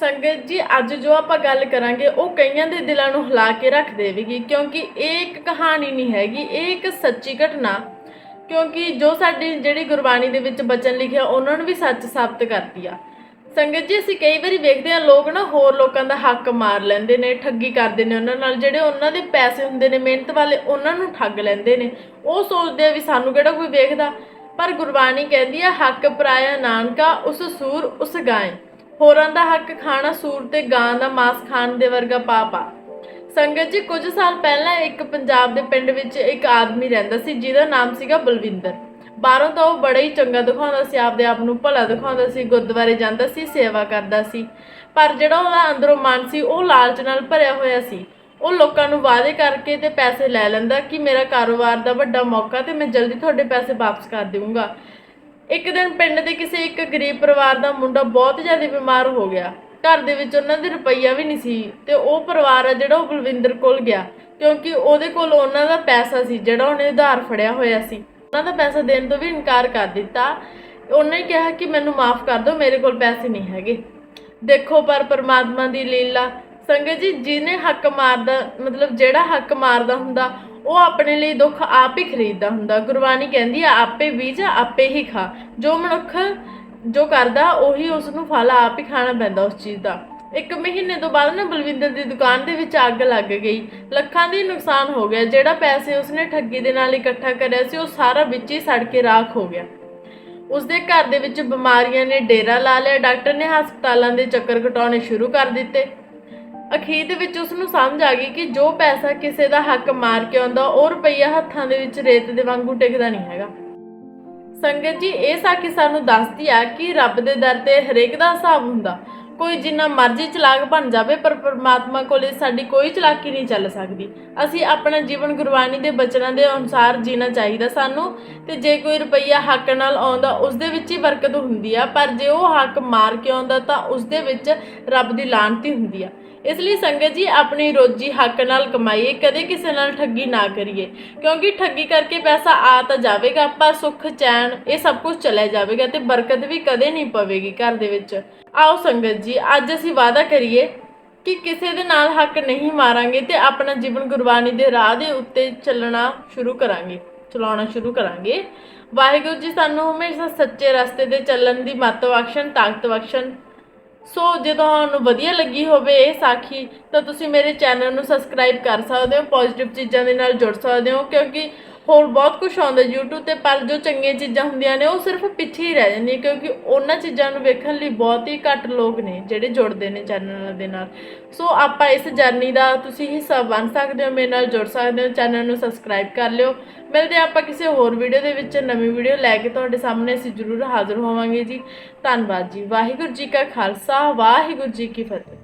ਸੰਗਤ ਜੀ, ਅੱਜ ਜੋ ਆਪਾਂ ਗੱਲ ਕਰਾਂਗੇ, ਉਹ ਕਈਆਂ ਦੇ ਦਿਲਾਂ ਨੂੰ ਹਿਲਾ ਕੇ ਰੱਖ ਦੇਵੇਗੀ, ਕਿਉਂਕਿ ਇਹ ਇੱਕ ਕਹਾਣੀ ਨਹੀਂ ਹੈਗੀ, ਇਹ ਇੱਕ ਸੱਚੀ ਘਟਨਾ। ਕਿਉਂਕਿ ਜੋ ਸਾਡੀ ਜਿਹੜੀ ਗੁਰਬਾਣੀ ਦੇ ਵਿੱਚ ਬਚਨ ਲਿਖਿਆ, ਉਹਨਾਂ ਨੂੰ ਵੀ ਸੱਚ ਸਾਬਤ ਕਰਦੀ ਆ। ਸੰਗਤ ਜੀ, ਅਸੀਂ ਕਈ ਵਾਰੀ ਵੇਖਦੇ ਆ ਲੋਕ ਨਾ ਹੋਰ ਲੋਕਾਂ ਦਾ ਹੱਕ ਮਾਰ ਲੈਂਦੇ ਨੇ, ਠੱਗੀ ਕਰਦੇ ਨੇ ਉਹਨਾਂ ਨਾਲ, ਜਿਹੜੇ ਉਹਨਾਂ ਦੇ ਪੈਸੇ ਹੁੰਦੇ ਨੇ, ਮਿਹਨਤ ਵਾਲੇ, ਉਹਨਾਂ ਨੂੰ ਠੱਗ ਲੈਂਦੇ ਨੇ। ਉਹ ਸੋਚਦੇ ਆ ਵੀ ਸਾਨੂੰ ਕਿਹੜਾ ਕੋਈ ਵੇਖਦਾ? ਪਰ ਗੁਰਬਾਣੀ ਕਹਿੰਦੀ ਆ, ਹੱਕ ਪਰਾਇਆ ਨਾਨਕਾ, ਉਸ ਸੂਰ ਉਸ ਗਾਏ। ਹੋਰਾਂ ਦਾ ਹੱਕ ਖਾਣਾ ਸੂਰ ਤੇ ਗਾਂ ਦਾ ਮਾਸ ਖਾਣ ਦੇ ਵਰਗਾ ਪਾਪ ਆ। ਸੰਗਤ ਜੀ, ਕੁਝ ਸਾਲ ਪਹਿਲਾਂ ਇੱਕ ਪੰਜਾਬ ਦੇ ਪਿੰਡ ਵਿੱਚ ਇੱਕ ਆਦਮੀ ਰਹਿੰਦਾ ਸੀ, ਜਿਹਦਾ ਨਾਮ ਸੀਗਾ ਬਲਵਿੰਦਰ। ਬਾਹਰੋਂ ਤਾਂ ਉਹ ਬੜਾ ਹੀ ਚੰਗਾ ਦਿਖਾਉਂਦਾ ਸੀ, ਆਪਦੇ ਆਪ ਨੂੰ ਭਲਾ ਦਿਖਾਉਂਦਾ ਸੀ, ਗੁਰਦੁਆਰੇ ਜਾਂਦਾ ਸੀ, ਸੇਵਾ ਕਰਦਾ ਸੀ। ਪਰ ਜਿਹੜਾ ਉਹਦਾ ਅੰਦਰੋਂ ਮਨ ਸੀ, ਉਹ ਲਾਲਚ ਨਾਲ ਭਰਿਆ ਹੋਇਆ ਸੀ। ਉਹ ਲੋਕਾਂ ਨੂੰ ਵਾਅਦੇ ਕਰਕੇ ਤੇ ਪੈਸੇ ਲੈ ਲੈਂਦਾ ਕਿ ਮੇਰਾ ਕਾਰੋਬਾਰ ਦਾ ਵੱਡਾ ਮੌਕਾ ਤੇ ਮੈਂ ਜਲਦੀ ਤੁਹਾਡੇ ਪੈਸੇ ਵਾਪਸ ਕਰ ਦੇਵਾਂਗਾ ਇੱਕ ਦਿਨ ਪਿੰਡ ਦੇ ਕਿਸੇ ਇੱਕ ਗਰੀਬ ਪਰਿਵਾਰ ਦਾ ਮੁੰਡਾ ਬਹੁਤ ਜ਼ਿਆਦਾ ਬਿਮਾਰ ਹੋ ਗਿਆ। ਘਰ ਦੇ ਵਿੱਚ ਉਹਨਾਂ ਦੇ ਰੁਪਈਆ ਵੀ ਨਹੀਂ ਸੀ ਤੇ ਉਹ ਪਰਿਵਾਰ ਆ ਜਿਹੜਾ ਉਹ ਬਲਵਿੰਦਰ ਕੋਲ ਗਿਆ ਕਿਉਂਕਿ ਉਹਦੇ ਕੋਲ ਉਹਨਾਂ ਦਾ ਪੈਸਾ ਸੀ ਜਿਹੜਾ ਉਹਨੇ ਉਧਾਰ ਫੜਿਆ ਹੋਇਆ ਸੀ। ਉਹਨਾਂ ਦਾ ਪੈਸਾ ਦੇਣ ਤੋਂ ਵੀ ਇਨਕਾਰ ਕਰ ਦਿੱਤਾ। ਉਹਨੇ ਕਿਹਾ ਕਿ ਮੈਨੂੰ ਮਾਫ ਕਰ ਦਿਓ, ਮੇਰੇ ਕੋਲ ਪੈਸੇ ਨਹੀਂ ਹੈਗੇ। ਦੇਖੋ ਪਰ ਪਰਮਾਤਮਾ ਦੀ ਲੀਲਾ। ਸੰਗਤ ਜੀ, ਜਿਹਨੇ ਹੱਕ ਮਾਰਦਾ, ਮਤਲਬ ਜਿਹੜਾ ਹੱਕ ਮਾਰਦਾ ਹੁੰਦਾ ਉਹ ਆਪਣੇ ਲਈ ਦੁੱਖ ਆਪ ਹੀ ਖਰੀਦਦਾ ਹੁੰਦਾ। ਗੁਰਬਾਣੀ ਕਹਿੰਦੀ ਆ, ਆਪੇ ਬੀਜ, ਆਪੇ ਹੀ ਖਾ। ਜੋ ਮਨੁੱਖ ਜੋ ਕਰਦਾ, ਉਹੀ ਉਸ ਨੂੰ ਫਲ ਆਪ ਹੀ ਖਾਣਾ ਪੈਂਦਾ ਉਸ ਚੀਜ਼ ਦਾ। ਇੱਕ ਮਹੀਨੇ ਤੋਂ ਬਾਅਦ ਨਾ ਬਲਵਿੰਦਰ ਦੀ ਦੁਕਾਨ ਦੇ ਵਿੱਚ ਅੱਗ ਲੱਗ ਗਈ। ਲੱਖਾਂ ਦੀ ਨੁਕਸਾਨ ਹੋ ਗਿਆ। ਜਿਹੜਾ ਪੈਸੇ ਉਸਨੇ ਠੱਗੀ ਦੇ ਨਾਲ ਇਕੱਠਾ ਕਰਿਆ ਸੀ, ਉਹ ਸਾਰਾ ਵਿੱਚ ਹੀ ਸੜ ਕੇ ਰਾਖ ਹੋ ਗਿਆ। ਉਸਦੇ ਘਰ ਦੇ ਵਿੱਚ ਬਿਮਾਰੀਆਂ ਨੇ ਡੇਰਾ ਲਾ ਲਿਆ। ਡਾਕਟਰ ਨੇ ਹਸਪਤਾਲਾਂ ਦੇ ਚੱਕਰ ਕਟਾਉਣੇ ਸ਼ੁਰੂ ਕਰ ਦਿੱਤੇ। ਅਖੀਰ ਦੇ ਵਿੱਚ ਉਸ ਨੂੰ ਸਮਝ ਆ ਗਈ ਕਿ ਜੋ ਪੈਸਾ ਕਿਸੇ ਦਾ ਹੱਕ ਮਾਰ ਕੇ ਆਉਂਦਾ, ਉਹ ਰੁਪਈਆ ਹੱਥਾਂ ਦੇ ਵਿੱਚ ਰੇਤ ਦੇ ਵਾਂਗੂ ਟਿਕਦਾ ਨਹੀਂ ਹੈਗਾ। ਸੰਗਤ ਜੀ, ਇਹ ਸਾਖੀ ਸਾਨੂੰ ਦੱਸਦੀ ਆ ਕਿ ਰੱਬ ਦੇ ਦਰ ਤੇ ਹਰੇਕ ਦਾ ਹਿਸਾਬ ਹੁੰਦਾ। ਕੋਈ ਜਿੰਨਾ ਮਰਜ਼ੀ ਚਲਾਕ ਬਣ ਜਾਵੇ, ਪਰ ਪਰਮਾਤਮਾ ਕੋਲੇ ਸਾਡੀ ਕੋਈ ਚਲਾਕੀ ਨਹੀਂ ਚੱਲ ਸਕਦੀ। ਅਸੀਂ ਆਪਣਾ ਜੀਵਨ ਗੁਰਬਾਣੀ ਦੇ ਬਚਨਾਂ ਦੇ ਅਨੁਸਾਰ ਜੀਣਾ ਚਾਹੀਦਾ ਸਾਨੂੰ, ਤੇ ਜੇ ਕੋਈ ਰੁਪਈਆ ਹੱਕ ਨਾਲ ਆਉਂਦਾ ਉਸ ਦੇ ਵਿੱਚ ਹੀ ਬਰਕਤ ਹੁੰਦੀ ਆ, ਪਰ ਜੇ ਉਹ ਹੱਕ ਮਾਰ ਕੇ ਆਉਂਦਾ, ਤਾਂ ਉਸ ਦੇ ਵਿੱਚ ਰੱਬ ਦੀ ਲਾਨਤੀ ਹੁੰਦੀ ਆ। ਇਸ ਲਈ ਸੰਗਤ ਜੀ ਆਪਣੀ ਰੋਜੀ ਹੱਕ ਨਾਲ ਕਮਾਈਏ, ਕਦੇ ਕਿਸੇ ਨਾਲ ਠੱਗੀ ਨਾ ਕਰੀਏ। ਕਿਉਂਕਿ ਠੱਗੀ ਕਰਕੇ ਪੈਸਾ ਆ ਤਾਂ ਜਾਵੇਗਾ, ਪਰ ਸੁੱਖ, ਚੈਨ ਇਹ ਸਭ ਕੁਝ ਚਲੇ ਜਾਵੇਗਾ ਤੇ ਬਰਕਤ ਵੀ ਕਦੇ ਨਹੀਂ ਪਵੇਗੀ ਘਰ ਦੇ ਵਿੱਚ। ਆਓ ਸੰਗਤ ਜੀ, ਅੱਜ ਅਸੀਂ ਵਾਅਦਾ ਕਰੀਏ ਕਿ ਕਿਸੇ ਦੇ ਨਾਲ ਹੱਕ ਨਹੀਂ ਮਾਰਾਂਗੇ ਤੇ ਆਪਣਾ ਜੀਵਨ ਗੁਰਬਾਣੀ ਦੇ ਰਾਹ ਦੇ ਉੱਤੇ ਚੱਲਣਾ ਸ਼ੁਰੂ ਕਰਾਂਗੇ, ਚਲਾਉਣਾ ਸ਼ੁਰੂ ਕਰਾਂਗੇ। ਵਾਹਿਗੁਰੂ ਜੀ, ਸਾਨੂੰ ਹਮੇਸ਼ਾ ਸੱਚੇ ਰਸਤੇ ਤੇ ਚੱਲਣ ਦੀ ਮੱਤ ਬਖਸ਼ਣ, ਤਾਕਤ ਬਖਸ਼ਣ ਸੋ ਜੇ ਤੁਹਾਨੂੰ ਵਧੀਆ ਲੱਗੀ ਹੋਵੇ ਇਹ ਸਾਖੀ, ਤਾਂ ਤੁਸੀਂ ਮੇਰੇ ਚੈਨਲ ਨੂੰ ਸਬਸਕ੍ਰਾਈਬ ਕਰ ਸਕਦੇ ਹੋ ਪੋਜ਼ਿਟਿਵ ਚੀਜ਼ਾਂ ਦੇ ਨਾਲ ਜੁੜ ਸਕਦੇ ਹੋ, ਕਿਉਂਕਿ ਹੋਰ ਬਹੁਤ ਕੁਝ ਆਉਂਦਾ YouTube ਤੇ, ਪਰ ਜੋ ਚੰਗੀਆਂ ਚੀਜ਼ਾਂ ਹੁੰਦੀਆਂ ਨੇ, ਉਹ ਸਿਰਫ ਪਿੱਛੇ ਹੀ ਰਹਿ ਜਾਂਦੀਆਂ ਕਿਉਂਕਿ ਉਹਨਾਂ ਚੀਜ਼ਾਂ ਨੂੰ ਵੇਖਣ ਲਈ ਬਹੁਤ ਹੀ ਘੱਟ ਲੋਕ ਨੇ, ਜਿਹੜੇ ਜੁੜਦੇ ਨੇ ਚੈਨਲ ਦੇ ਨਾਲ। ਸੋ ਆਪਾਂ ਇਸ ਜਰਨੀ ਦਾ ਤੁਸੀਂ ਹਿੱਸਾ ਬਣ ਸਕਦੇ ਹੋ, ਮੇਰੇ ਨਾਲ ਜੁੜ ਸਕਦੇ ਹੋ ਚੈਨਲ ਨੂੰ ਸਬਸਕ੍ਰਾਈਬ ਕਰ ਲਿਓ। ਮਿਲਦੇ ਹਾਂ ਆਪਾਂ ਕਿਸੇ ਹੋਰ ਵੀਡੀਓ ਦੇ ਵਿੱਚ, ਨਵੀਂ ਵੀਡੀਓ ਲੈ ਕੇ ਤੁਹਾਡੇ ਸਾਹਮਣੇ ਅਸੀਂ ਜ਼ਰੂਰ ਹਾਜ਼ਰ ਹੋਵਾਂਗੇ ਜੀ। ਧੰਨਵਾਦ ਜੀ। ਵਾਹਿਗੁਰੂ ਜੀ ਕਾ ਖਾਲਸਾ, ਵਾਹਿਗੁਰੂ ਜੀ ਕੀ ਫਤਿਹ।